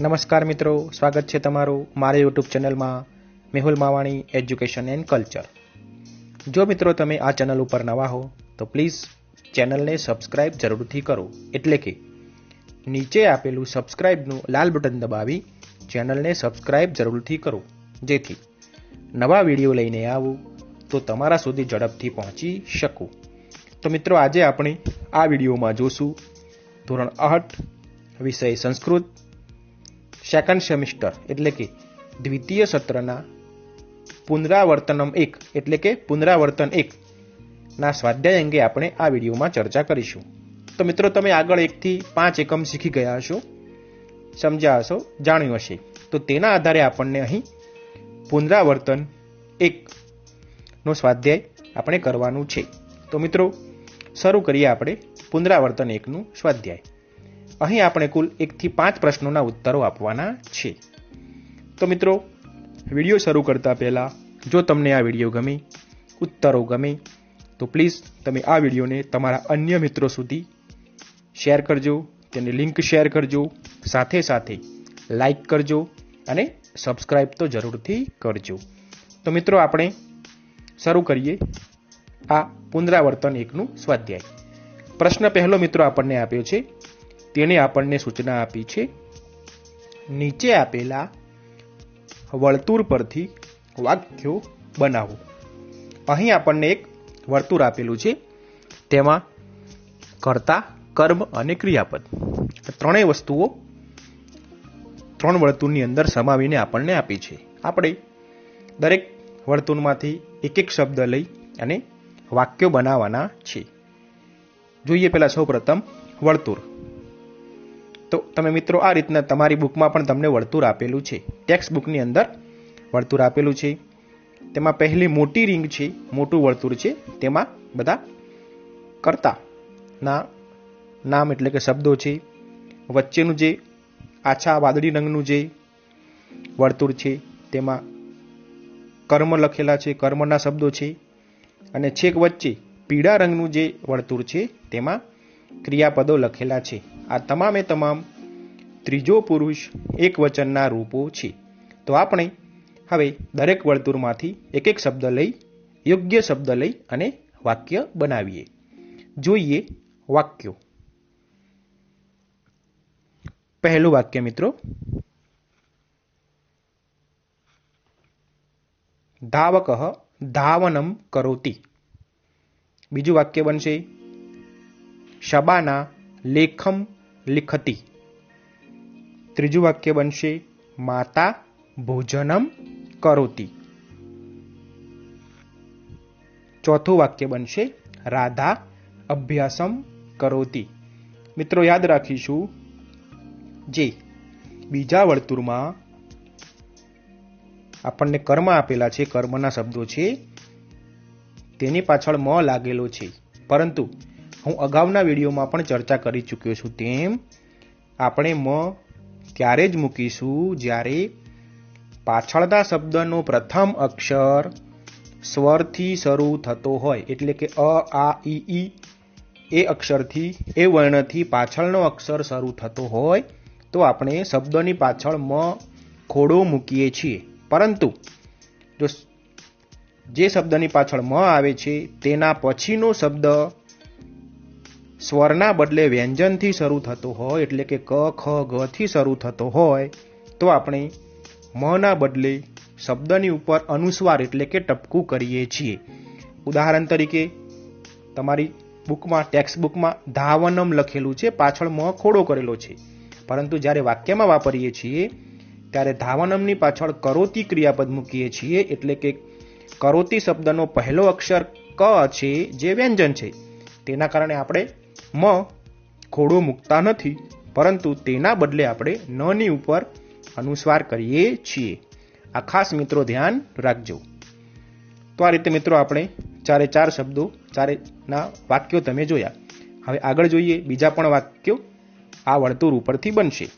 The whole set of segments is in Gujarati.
નમસ્કાર મિત્રો, સ્વાગત છે તમારું મારા યુટ્યુબ ચેનલમાં Mehul Mavani education and culture જો મિત્રો તમે આ ચેનલ ઉપર નવા હો, તો પ્લીઝ ચેનલને સબસ્ક્રાઇબ જરૂરથી કરો. એટલે કે નીચે આપેલું સબસ્ક્રાઇબનું લાલ બટન દબાવી ચેનલને સબસ્ક્રાઇબ જરૂરથી કરો. જેથી નવા વીડિયો લઈને આવું તો તમારા સુધી ઝડપથી પહોંચી શકું. તો મિત્રો, આજે આપણે આ વિડીયોમાં જોશું ધોરણ આઠ વિષય સંસ્કૃત સેકન્ડ સેમિસ્ટર, એટલે કે દ્વિતીય સત્રના પુનરાવર્તનમ એક, એટલે કે પુનરાવર્તન એક ના સ્વાધ્યાય અંગે આપણે આ વિડીયોમાં ચર્ચા કરીશું. તો મિત્રો, તમે આગળ એકથી પાંચ એકમ શીખી ગયા હશો, સમજ્યા હશો, જાણ્યું હશે. તો તેના આધારે આપણને અહીં પુનરાવર્તન એક નો સ્વાધ્યાય આપણે કરવાનું છે. તો મિત્રો, શરૂ કરીએ આપણે પુનરાવર્તન એકનું સ્વાધ્યાય. અહીં આપણે કુલ એકથી પાંચ પ્રશ્નોના ઉત્તરો આપવાના છે. તો મિત્રો, વીડિયો શરૂ કરતા પહેલાં, જો તમને આ વીડિયો ગમે, ઉત્તરો ગમે, તો પ્લીઝ તમે આ વિડીયોને તમારા અન્ય મિત્રો સુધી શેર કરજો, તેની લિંક શેર કરજો, સાથે સાથે લાઈક કરજો અને સબસ્ક્રાઈબ તો જરૂરથી કરજો. તો મિત્રો, આપણે શરૂ કરીએ આ પુનરાવર્તન એકનું સ્વાધ્યાય. પ્રશ્ન પહેલો મિત્રો આપણને આપ્યો છે તેણે આપણને સૂચના આપી છે. નીચે આપેલા વર્તુળ પરથી વાક્યો બનાવો. અહીં આપણને એક વર્તુળ આપેલું છે. તેમાં કર્તા, કર્મ અને ક્રિયાપદ. ત્રણેય વસ્તુઓ ત્રણ વર્તુળની અંદર સમાવીને આપણને આપી છે. આપણે દરેક વર્તુળમાંથી એક એક શબ્દ લઈ અને વાક્યો બનાવવાના છે. જોઈએ પહેલા સૌપ્રથમ વર્તુળ. તો તમે મિત્રો આ રીતના તમારી બુકમાં પણ તમને વર્તુળ આપેલું છે. ટેક્સ્ટ બુકની અંદર વર્તુળ આપેલું છે. તેમાં પહેલી મોટી રિંગ છે, મોટું વર્તુળ છે. તેમાં બધા કરતા ના નામ એટલે કે શબ્દો છે. વચ્ચેનું જે આછા વાદળી રંગનું જે વર્તુળ છે, તેમાં કર્મ લખેલા છે, કર્મના શબ્દો છે. અને છેક વચ્ચે પીળા રંગનું જે વર્તુળ છે, તેમાં ક્રિયાપદો લખેલા છે. આ તમામે તમામ ત્રીજો પુરુષ એક વચનના રૂપો છે. તો આપણે હવે દરેક વર્તુળમાંથી એક એક શબ્દ લઈ, યોગ્ય શબ્દ લઈ અને વાક્ય બનાવીએ. જોઈએ વાક્યો. પહેલું વાક્ય મિત્રો. ધાવક ધાવનમ કરોતી. બીજું વાક્ય બનશે શબાના લેખમ લિખતી. ત્રીજું વાક્ય બનશે, માતા ભોજનમ કરોતી. ચોથું વાક્ય બનશે, રાધા અભ્યાસમ કરોતી. મિત્રો, યાદ રાખીશું જે બીજા વર્તુળમાં આપણને કર્મ આપેલા છે, કર્મના શબ્દો છે, તેની પાછળ મ લાગેલો છે. પરંતુ હું અગાઉના વિડીયોમાં પણ ચર્ચા કરી ચૂક્યો છું તેમ આપણે મ ત્યારે જ મૂકીશું જ્યારે પાછળના શબ્દનો પ્રથમ અક્ષર સ્વરથી શરૂ થતો હોય, એટલે કે અ, આ, ઈ ઈ, એ અક્ષરથી, એ વર્ણથી પાછળનો અક્ષર શરૂ થતો હોય, તો આપણે શબ્દની પાછળ મ ખોડો મૂકીએ છીએ. પરંતુ જો જે શબ્દની પાછળ મ આવે છે, તેના પછીનો શબ્દ સ્વરના બદલે વ્યંજનથી શરૂ થતો હોય, એટલે કે ક, ખ, ગ થી શરૂ થતો હોય, તો આપણે મના બદલે શબ્દની ઉપર અનુસ્વાર એટલે કે ટપકું કરીએ છીએ. ઉદાહરણ તરીકે, તમારી બુકમાં ટેક્સ્ટ બુકમાં ધાવનમ લખેલું છે, પાછળ મ ખોડો કરેલો છે. પરંતુ જ્યારે વાક્યમાં વાપરીએ છીએ, ત્યારે ધાવનમની પાછળ કરોતી ક્રિયાપદ મૂકીએ છીએ, એટલે કે કરોતી શબ્દનો પહેલો અક્ષર ક છે, જે વ્યંજન છે. તેના કારણે આપણે મ ખોડો મૂકતા નથી, પરંતુ તેના બદલે આપણે નની ઉપર અનુસ્વાર કરીએ છીએ. આ ખાસ મિત્રો ધ્યાન રાખજો. તો આ રીતે મિત્રો આપણે ચારે ચાર શબ્દો ચારેના વાક્યો તમે જોયા. હવે આગળ જોઈએ બીજા પણ વાક્યો. આ વર્તુળ ઉપરથી બનશે.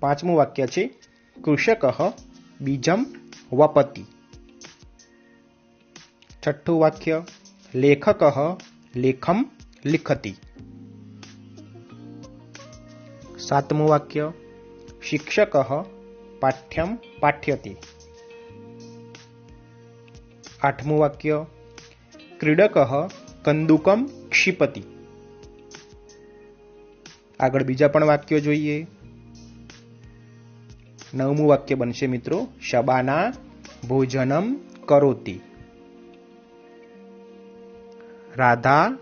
પાંચમું વાક્ય છે, કૃષક બીજમ વપતિ. છઠ્ઠું વાક્ય લેખક લેખમ લિખતી સાતમું વાક્ય શિક્ષક પાઠ્યમ पाठ्यति। આઠમું વાક્ય ક્રીડક કંદુકમ ક્ષિપતિ આગળ બીજા પણ વાક્યો જોઈએ. નવમું વાક્ય બનશે મિત્રો, શબાના ભોજનમ કરોતી. રાધા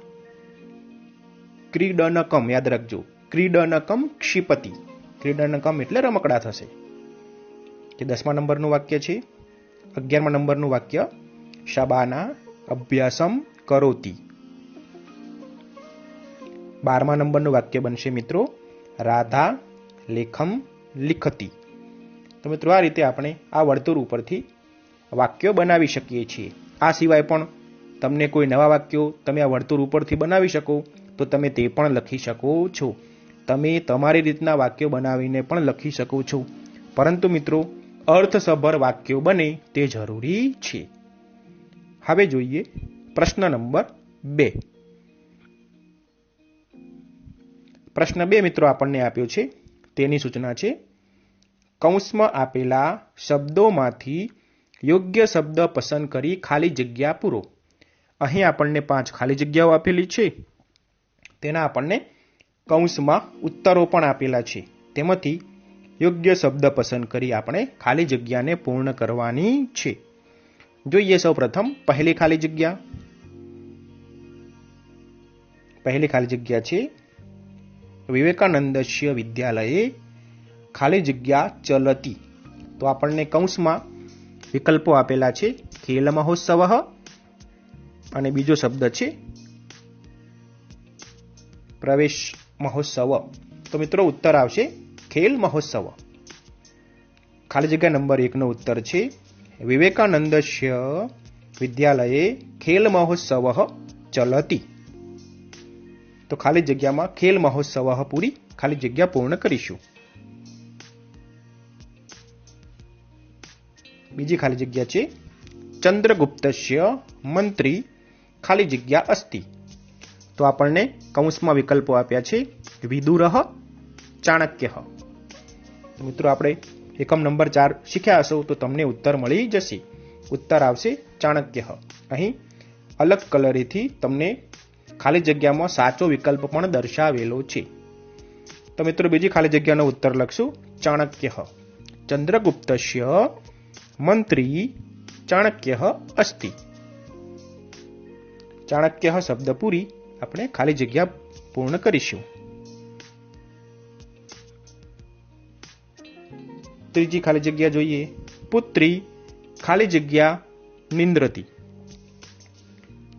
ક્રીડનકમ, યાદ રાખજો, ક્રીડનકમ ક્ષિપતિ. ક્રીડનકમ એટલે રમકડા થશે. જે દસમા નંબરનું વાક્ય છે? અગિયારમા નંબરનું વાક્ય, શબાના અભ્યાસમ કરોતી. બારમા નંબરનું વાક્ય બનશે મિત્રો, રાધા લેખમ લિખતી. તો મિત્રો આ રીતે આપણે આ વર્તુળ ઉપરથી વાક્યો બનાવી શકીએ છીએ. આ સિવાય પણ તમને કોઈ નવા વાક્યો તમે આ વર્તુળ ઉપરથી બનાવી શકો, તો તમે તે પણ લખી શકો છો. તમે તમારી રીતના વાક્યો બનાવીને પણ લખી શકો છો. પરંતુ મિત્રો, અર્થસભર વાક્યો બને તે જરૂરી છે. હવે જોઈએ પ્રશ્ન નંબર બે. પ્રશ્ન બે મિત્રો આપણને આપ્યો છે. તેની સૂચના છે, કૌંસમાં આપેલા શબ્દોમાંથી યોગ્ય શબ્દ પસંદ કરી ખાલી જગ્યા પૂરો. અહીં આપણને પાંચ ખાલી જગ્યાઓ આપેલી છે. તેના આપણને કૌંસમાં ઉત્તરો પણ આપેલા છે. તેમાંથી યોગ્ય શબ્દ પસંદ કરી આપણે ખાલી જગ્યાને પૂર્ણ કરવાની છે. જોઈએ સૌ પહેલી ખાલી જગ્યા. પહેલી ખાલી જગ્યા છે વિવેકાનંદસ્ય વિદ્યાલયે ખાલી જગ્યા ચલતી. તો આપણને કૌંસમાં વિકલ્પો આપેલા છે. ખેલ મહોત્સવ અને બીજો શબ્દ છે પ્રવેશ મહોત્સવ. તો મિત્રો ઉત્તર આવશે ખેલ મહોત્સવ. ખાલી જગ્યા નંબર એકનો ઉત્તર છે વિવેકાનંદસ્ય વિદ્યાલયે ખેલ મહોત્સવ ચલતી. તો ખાલી જગ્યામાં ખેલ મહોત્સવ પૂરી ખાલી જગ્યા પૂર્ણ કરીશું. બીજી ખાલી જગ્યા છે ચંદ્રગુપ્તસ્ય મંત્રી ખાલી જગ્યા અસ્તિ. તો આપણને કૌંસમાં વિકલ્પો આપ્યા છે વિદુરહ ચાણક્ય. મિત્રો, આપણે એકમ નંબર ચાર શીખ્યા હશો, તો તમને ઉત્તર મળી જશે. ઉત્તર આવશે ચાણક્ય. અહીં અલગ કલરેથી તમને ખાલી જગ્યામાં સાચો વિકલ્પ પણ દર્શાવેલો છે. તો મિત્રો, બીજી ખાલી જગ્યાનો ઉત્તર લખશું. ચાણક્ય. ચંદ્રગુપ્તસ્ય મંત્રી ચાણક્ય અસ્તિ. ચાણક્ય શબ્દ પૂરી આપણે ખાલી જગ્યા પૂર્ણ કરીશું. ત્રીજી ખાલી જગ્યા જોઈએ. પુત્રી, ખાલી જગ્યા નિંદ્રતી.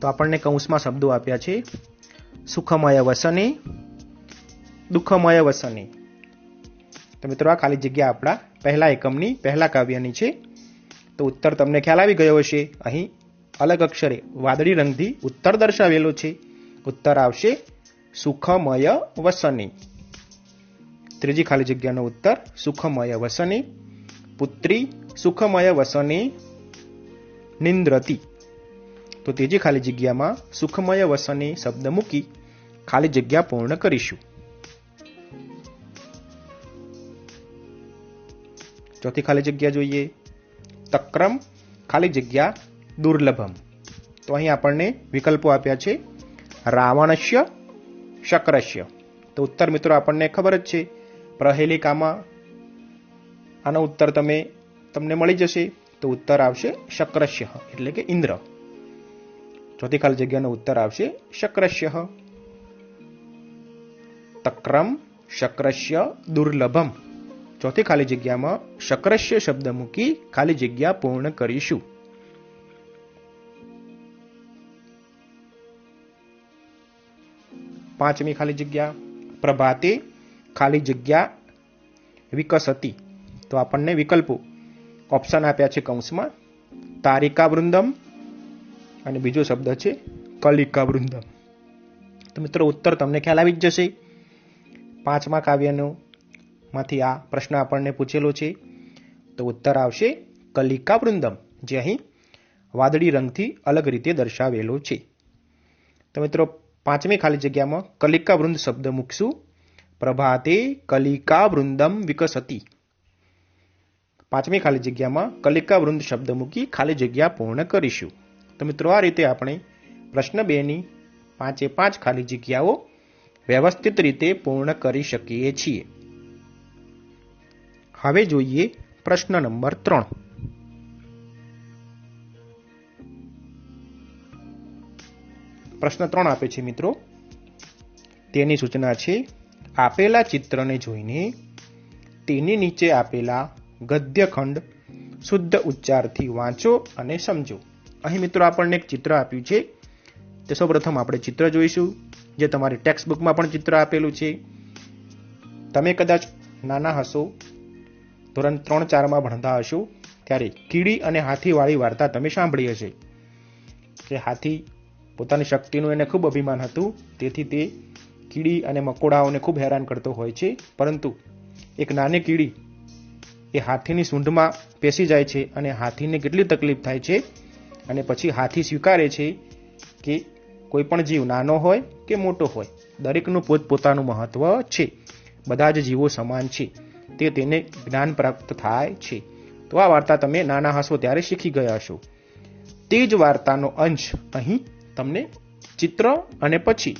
તો આપણને કૌંસમાં શબ્દો આપ્યા છે. સુખમય વસને, દુઃખમય વસને. તો મિત્રો આ ખાલી જગ્યા આપણા પહેલા એકમની પહેલા કાવ્યની છે. તો ઉત્તર તમને ખ્યાલ આવી ગયો હશે. અહીં અલગ અક્ષરે વાદળી રંગથી ઉત્તર દર્શાવેલો છે. ઉત્તર આવશે સુખમય વસની. ત્રીજી ખાલી જગ્યાનો ઉત્તર સુખમય વસની. પુત્રી સુખમય વસની. નિંદ્રતી. તો ત્રીજી ખાલી જગ્યામાં સુખમય વસની શબ્દ મૂકી ખાલી જગ્યા પૂર્ણ કરીશું. ચોથી ખાલી જગ્યા જોઈએ. તક્રમ ખાલી જગ્યા દુર્લભમ. તો અહીં આપણને વિકલ્પો આપ્યા છે. રાવણસ્ય, શક્રસ્ય. તો ઉત્તર મિત્રો આપણને ખબર જ છે. પ્રહેલિકામાં આનો ઉત્તર તમે, તમને મળી જશે. તો ઉત્તર આવશે શક્રસ્ય, એટલે કે ઇન્દ્ર. ચોથી ખાલી જગ્યાનો ઉત્તર આવશે શક્રસ્ય. તક્રમ, શક્રસ્ય, દુર્લભમ. ચોથી ખાલી જગ્યામાં શક્રસ્ય શબ્દ મૂકી ખાલી જગ્યા પૂર્ણ કરીશું. પાંચમી ખાલી જગ્યા, પ્રભાતે ખાલી જગ્યા વિકસતી. તો આપણને વિકલ્પો. ઓપ્શન આપ્યા છે કૌંસમાં તારિકા વૃંદમ અને બીજો શબ્દ છે કલિકા વૃંદમ તો મિત્રો, ઉત્તર તમને ખ્યાલ આવી જ જશે. પાંચમા કાવ્યનો માંથી આ પ્રશ્ન આપણને પૂછેલો છે. તો ઉત્તર આવશે કલિકા વૃંદમ જે અહીં વાદળી રંગથી અલગ રીતે દર્શાવેલો છે. તો મિત્રો પાંચમી ખાલી જગ્યામાં કલિકા વૃંદ શબ્દ મૂકશું. પ્રભાતે કલિકા વૃંદમ વિકસતી. પાંચમી ખાલી જગ્યામાં કલિકા વૃંદ શબ્દ મૂકી ખાલી જગ્યા પૂર્ણ કરીશું. તો મિત્રો, આ રીતે આપણે પ્રશ્ન બેની પાંચે પાંચ ખાલી જગ્યાઓ વ્યવસ્થિત રીતે પૂર્ણ કરી શકીએ છીએ. હવે જોઈએ પ્રશ્ન નંબર ત્રણ. પ્રશ્ન ત્રણ આપે છે મિત્રો. તેની સૂચના છે, આપેલા ચિત્રને જોઈને તેની નીચે આપેલા ગદ્યખંડ શુદ્ધ ઉચ્ચારથી વાંચો અને સમજો. અહીં મિત્રો આપણને એક ચિત્ર આપ્યું છે. તે સૌપ્રથમ આપણે ચિત્ર જોઈશું, જે તમારી ટેક્સ્ટ બુકમાં પણ ચિત્ર આપેલું છે. તમે કદાચ નાના હશો, ધોરણ ત્રણ ચારમાં ભણતા હશો, ત્યારે કીડી અને હાથીવાળી વાર્તા તમે સાંભળી હશે. કે હાથી પોતાની શક્તિનું એને ખૂબ અભિમાન હતું. તેથી તે કીડી અને મકોડાઓને ખૂબ હેરાન કરતો હોય છે. પરંતુ એક નાની કીડી એ હાથીની સૂંઢમાં પેસી જાય છે અને હાથીને કેટલી તકલીફ થાય છે અને પછી હાથી સ્વીકારે છે કે કોઈ પણ જીવ નાનો હોય કે મોટો હોય, દરેકનું પોતપોતાનું મહત્વ છે. બધા જ જીવો સમાન છે. તે તેને જ્ઞાન પ્રાપ્ત થાય છે. તો આ વાર્તા તમે નાના હશો ત્યારે શીખી ગયા હશો. તે જ વાર્તાનો અંશ અહીં તમને ચિત્ર અને પછી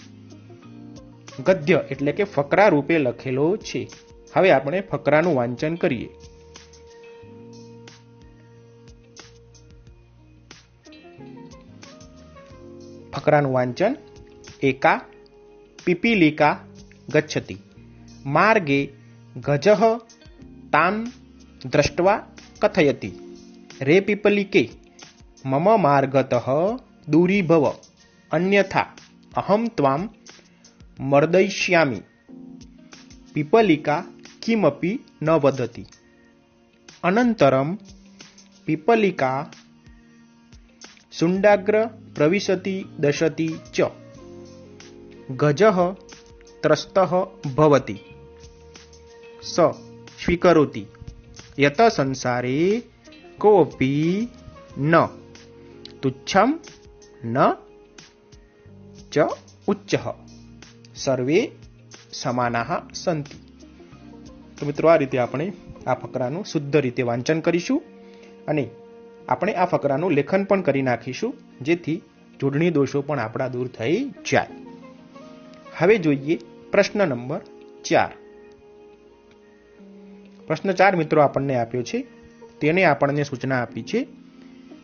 ગદ્ય એટલે કે ફકરા રૂપે લખેલો છે. હવે આપણે ફકરાનું વાંચન કરીએ. ફકરાનું વાંચન એકા પીપીલિકા ગચ્છતિ. માર્ગે ગજહ તામ દ્રષ્ટવા કથયતી. રે પીપલિકે મમ માર્ગતઃ દૂરી ભવ અન્યથા અહમ ત્વામ મર્દયિષ્યામિ પીપલિકા કિમપી ન વદતિ. અનંતરમ પીપલિકા શુંડાગ્ર પ્રવિશતિ દશતિ ચ. ગજ ત્રસ્ત ભવતી. સ. સ્વીકરોતી. યત સંસારે કોપી ન. તુચ્છમ ન ચ ઉચ્ચ સર્વે સમાનાહ સંતિ તો મિત્રો આ રીતે આપણે આ ફકરાનું શુદ્ધ રીતે વાંચન કરીશું અને આપણે આ ફકરાનું લેખન પણ કરી નાખીશું, જેથી જોડણી દોષો પણ આપણા દૂર થઈ જાય. હવે જોઈએ પ્રશ્ન નંબર ચાર. પ્રશ્ન ચાર મિત્રો આપણને આપ્યો છે. તેને આપણને સૂચના આપી છે.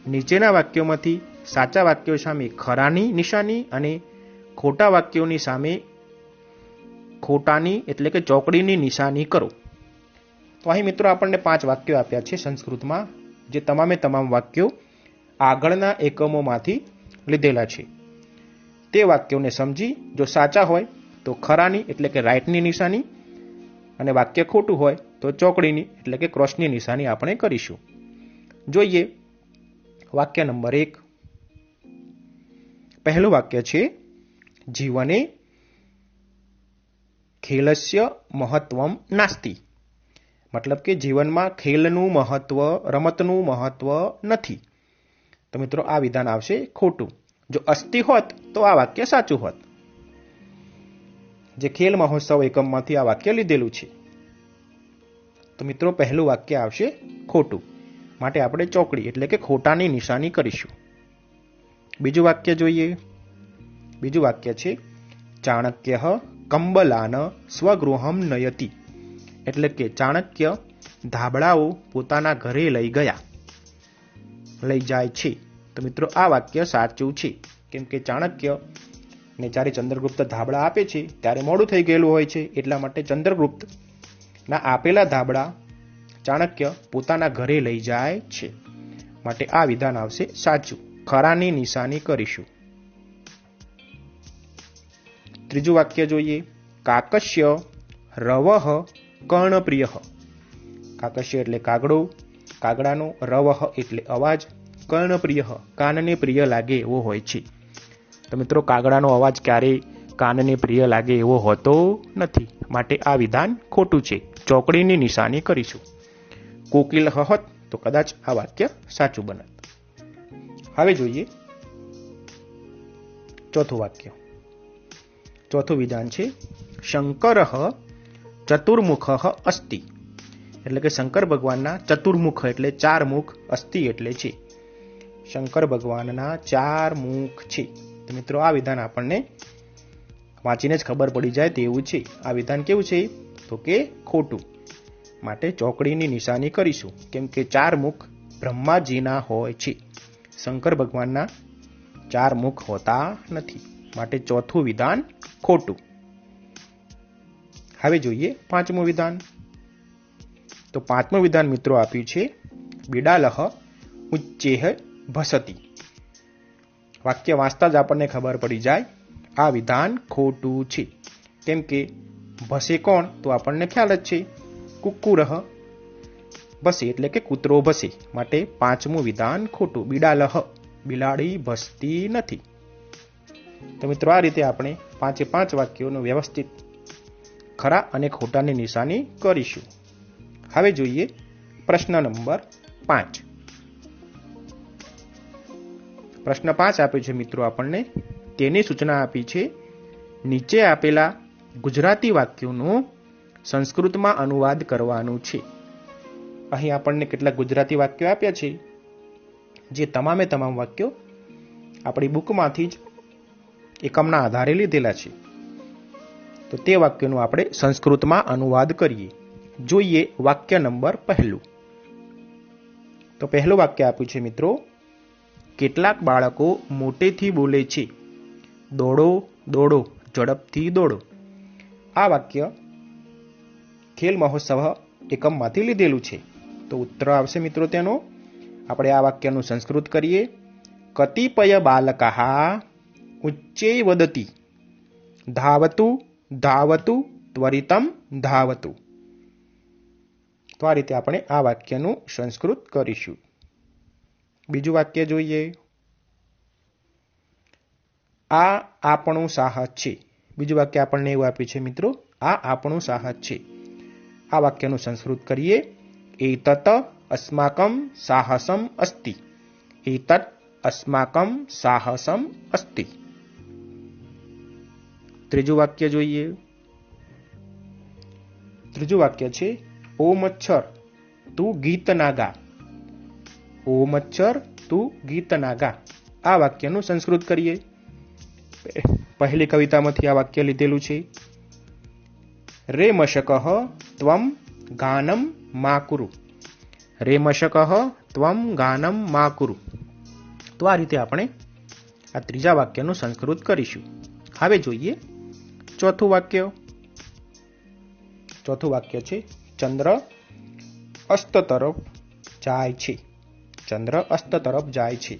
નીચેના વાક્યોમાંથી સાચા વાક્યો સામે ખરાની નિશાની અને ખોટા વાક્યોની સામે ખોટાની એટલે કે ચોકડીની નિશાની કરો. તો અહીં મિત્રો આપણને પાંચ વાક્યો આપ્યા છે સંસ્કૃતમાં, જે તમામે તમામ વાક્યો આગળના એકમોમાંથી લીધેલા છે. તે વાક્યોને સમજી, જો સાચા હોય, તો ખરાની એટલે કે રાઈટની નિશાની અને વાક્ય ખોટું હોય, તો ચોકડીની એટલે કે ક્રોસની નિશાની આપણે કરીશું. જોઈએ, વાક્ય નંબર એક. પહેલું વાક્ય છે, જીવને ખેલસ્ય મહત્વમ નાસ્તિ. મતલબ કે જીવનમાં ખેલનું મહત્વ, રમતનું મહત્વ નથી. તો મિત્રો, આ વિધાન આવશે ખોટું. જો અસ્થિ હોત, તો આ વાક્ય સાચું હોત. જે ખેલ મહોત્સવ એકમમાંથી આ વાક્ય લીધેલું છે. તો મિત્રો, પહેલું વાક્ય આવશે ખોટું. માટે આપણે ચોકડી, એટલે કે ખોટાની નિશાની કરીશું. બીજું વાક્ય જોઈએ. બીજું વાક્ય છે, ચાણક્ય કંબલાન સ્વગૃહમ નયતિ. એટલે કે ચાણક્ય ધાબળાઓ પોતાના ઘરે લઈ ગયા. લઈ જાય છે. તો મિત્રો, આ વાક્ય સાચું છે. કેમ કે ચાણક્ય ને જ્યારે ચંદ્રગુપ્ત ધાબળા આપે છે, ત્યારે મોડું થઈ ગયેલું હોય છે. એટલા માટે ચંદ્રગુપ્ત ના આપેલા ધાબળા ચાણક્ય પોતાના ઘરે લઈ જાય છે. માટે આ વિધાન આવશે સાચું. ખરાની નિશાની કરીશું. ત્રીજું વાક્ય જોઈએ. કાકશ્ય રવહ કર્ણપ્રિય. કાકશ્ય એટલે કાગડો, કાગડાનો રવહ એટલે અવાજ, કર્ણપ્રિય, કાનને પ્રિય લાગે એવો હોય છે. તો મિત્રો, કાગડાનો અવાજ ક્યારેય કાનને પ્રિય લાગે એવો હોતો નથી. માટે આ વિધાન ખોટું છે. ચોકડીની નિશાની કરીશું. કોકિલ હોત તો કદાચ આ વાક્ય સાચું બનત હવે જોઈએ. ચોથું વાક્ય. ચોથું વિધાન છે, શંકર ચતુર્મુખ અસ્તિ. એટલે કે શંકર ભગવાનના ચતુર્મુખ એટલે ચાર મુખ અસ્તિ એટલે છે. શંકર ભગવાનના ચાર મુખ છે. તો મિત્રો, આ વિધાન આપણને વાંચીને જ ખબર પડી જાય તેવું છે. આ વિધાન કેવું છે? તો કે ખોટું. માટે ચોકડીની નિશાની કરીશું. કેમ કે ચાર મુખ બ્રહ્માજીના હોય છે. શંકર ભગવાનના ચાર મુખ હોતા નથી. માટે ચોથું વિધાન ખોટું. હવે જોઈએ પાંચમું વિધાન. તો પાંચમું વિધાન મિત્રો આપ્યું છે, બિડાલહ ઉચ્ચેહ ભસતી. વાક્ય વાંચતા જ આપણને ખબર પડી જાય, આ વિધાન ખોટું છે. કેમ કે ભસે કોણ? તો આપણને ખ્યાલ જ છે. કુક્કુરહ ભસે એટલે કે કૂતરો ભસે માટે પાંચમું વિધાન ખોટું. બિડાલહ, બિલાડી ભસતી નથી. તો મિત્રો આ રીતે આપણે પાંચે પાંચ વાક્યોનું વ્યવસ્થિત, ખરા અને ખોટાની નિશાની કરીશું. હવે જોઈએ પ્રશ્ન નંબર પાંચ. પ્રશ્ન પાંચ આપ્યો છે મિત્રો આપણને. તેની સૂચના આપી છે, નીચે આપેલા ગુજરાતી વાક્યોનું સંસ્કૃતમાં અનુવાદ કરવાનું છે. અહીં આપણને કેટલાક ગુજરાતી વાક્યો આપ્યા છે. જે તમામે તમામ વાક્યો આપણી બુકમાંથી જ એકમના આધારે લીધેલા છે. તો તે વાક્યનું આપણે સંસ્કૃતમાં અનુવાદ કરીએ. જોઈએ વાક્ય નંબર પહેલું. તો પહેલું વાક્ય આપ્યું છે મિત્રો, કેટલાક બાળકો મોટેથી બોલે છે. દોડો દોડો, ઝડપથી દોડો. આ વાક્ય ખેલ મહોત્સવ એકમમાંથી લીધેલું છે. તો ઉત્તર આવશે મિત્રો તેનો. આપણે આ વાક્યનું સંસ્કૃત કરીએ. કતિપય બાલકા ઉચ્ચે વદતી. ધાવતુ ધાવતુ, ત્વરિતમ, ધાવતુ. તો આ રીતે આપણે આ વાક્યનું સંસ્કૃત કરીશું. બીજું વાક્ય જોઈએ. આ આપણું સાહસ છે. બીજું વાક્ય આપણને એવું આપ્યું છે મિત્રો. આ આપણું સાહસ છે. આ વાક્યનું સંસ્કૃત કરીએ. એતત અસ્માકમ સાહસમ અસ્તિ એતત અસ્માકમ સાહસમ અસ્તિ ત્રીજું વાક્ય જોઈએ ત્રીજું વાક્ય છે ઓ મચ્છર તું ગીત ના ઓ મચ્છર તું ગીત ના આ વાક્યનું સંસ્કૃત કરીએ। પહેલી કવિતામાંથી આ વાક્ય લીધેલું છે, રે મશક ત્વમ ગાનમ મા કુરુ રે મશક ત્વમ ગાનમ મા કુરુ તો આ રીતે આપણે આ ત્રીજા વાક્યનું સંસ્કૃત કરીશું. હવે જોઈએ ચોથું વાક્ય. ચોથું વાક્ય છે, ચંદ્ર અસ્ત તરફ જાય છે. ચંદ્ર અસ્ત તરફ જાય છે.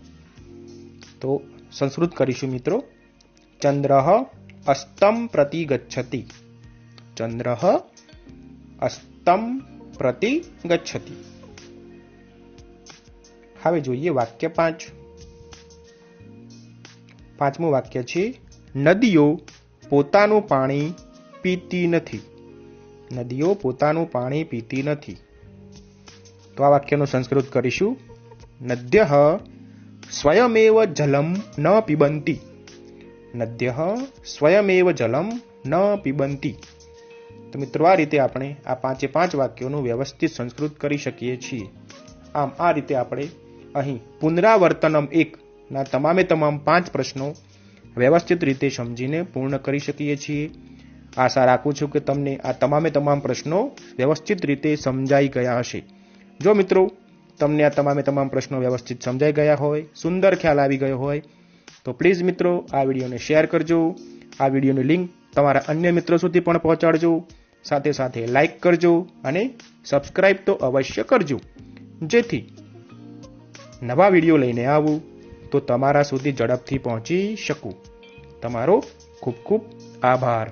તો સંસ્કૃત કરીશું મિત્રો. ચંદ્ર અસ્તમ પ્રતિ ગચ્છતિ ચંદ્ર અસ્તમ પ્રતિ ગચ્છતિ. હવે જોઈએ વાક્ય પાંચ. પાંચમું વાક્ય છે, નદીઓ પોતાનું પાણી પીતી નથી. નદીઓ પોતાનું પાણી પીતી નથી. તો આ વાક્યનું સંસ્કૃત કરીશું. નદ્ય સ્વયમેવ જલમ ન પીબંતી. નદ્ય સ્વયમેવ જલમ ન પિબંતી. તો મિત્રો, આ રીતે આપણે આ પાંચે પાંચ વાક્યોનું વ્યવસ્થિત સંસ્કૃત કરી શકીએ છીએ. આમ, આ રીતે આપણે અહીં પુનરાવર્તનમ એકના તમામે તમામ પાંચ પ્રશ્નો વ્યવસ્થિત રીતે સમજીને પૂર્ણ કરી શકીએ છીએ. આશા રાખું છું કે તમને આ તમામે તમામ પ્રશ્નો વ્યવસ્થિત રીતે સમજાઈ ગયા હશે. જો મિત્રો, તમને આ તમામે તમામ પ્રશ્નો વ્યવસ્થિત સમજાઈ ગયા હોય, સુંદર ખ્યાલ આવી ગયો હોય, તો પ્લીઝ મિત્રો, આ વિડીયોને શેર કરજો. આ વિડીયોની લિંક તમારા અન્ય મિત્રો સુધી પણ પહોંચાડજો. સાથે સાથે લાઈક કરજો અને સબસ્ક્રાઈબ તો અવશ્ય કરજો. જેથી નવા વીડિયો લઈને આવું તો તમારા સુધી ઝડપથી પહોંચી શકું. તમારો ખૂબ ખૂબ આભાર.